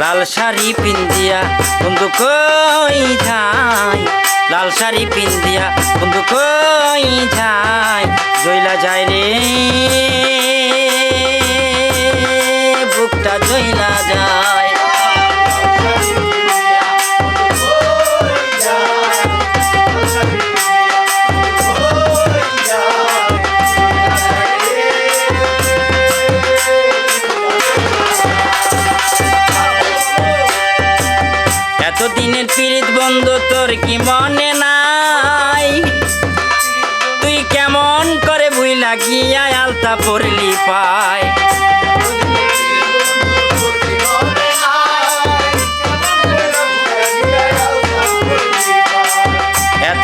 লাল শাড়ি পিন্দিয়া বন্ধু কই যায় লাল শাড়ি পিন্দিয়া বন্ধু কই যায় জইলা যায় রে। এতদিনের পিরিত বন্ধু, তোর কি মনে নাই? তুই কেমন করে ভুই লাগিয়া আলতা পড়লি পায়?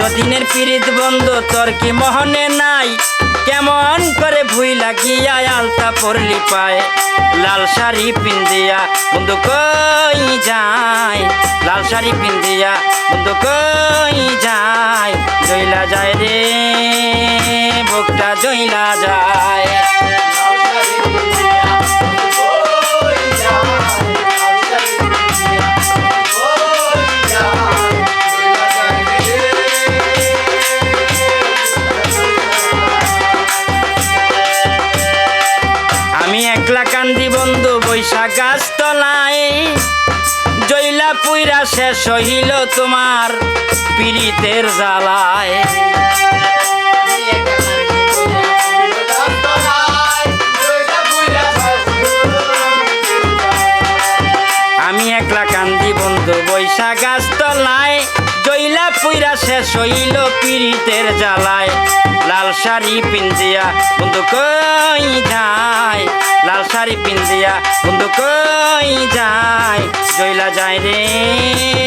এতদিনের পীড়িত বন্ধ, তোর কি মহনে নাই? কেমন করে ভুই লাগিয়া আলতা পড়লি পায়। লাল শাড়ি পিন্দিয়া বন্ধু কই যায়? লাল শাড়ি পিন্দিয়া বন্ধু কই যায়? জইলা যায় রে, বুকটা জইলা যায়। আমি একলা কান্দি বন্ধু বৈশাখ গাছ তলায় জইলা পুইরা শেষ হইল তোমার পীড়িতের জ্বালায়। আমি একলা কান্দি বন্ধু বৈশাখ গাছ তলায় জইলা পুইরা শেষ হইল পীড়িতের জ্বালায়। লাল শাড়ি পিন্দিয়া বন্ধু কই লাল শাড়ি পিন্দিয়া বন্ধু কই যায়? জইলা যায় রে।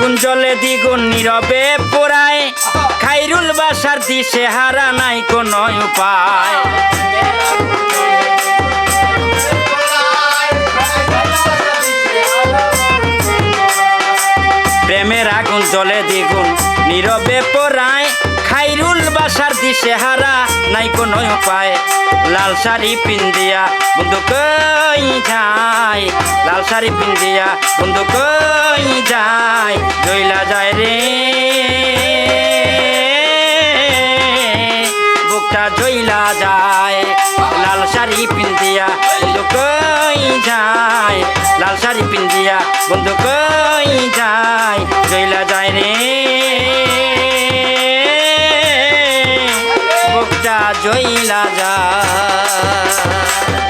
আগুন জলে দ্বিগুণ নীরবে পোড়ায়। খাইরুল বাসার দিশে হারা নাই কোনো উপায়। প্রেমের আগুন জলে দ্বিগুণ নীরবে পোড়ায়। খাইরুল বাসার দিশে হারা নাই কোনো উপায়। লাল শাড়ি পিন্দিয়া বন্ধু কই যায়? লাল শাড়ি পিন্দিয়া বন্ধু কই যায়? জইলা যায় রে। বুকটা জইলা যায়। লাল শাড়ি পিন্দিয়া বন্ধু কই যায়? লাল শাড়ি পিন্দিয়া বন্ধু কই যায়? জইলা যায় রে। জইলা যায়।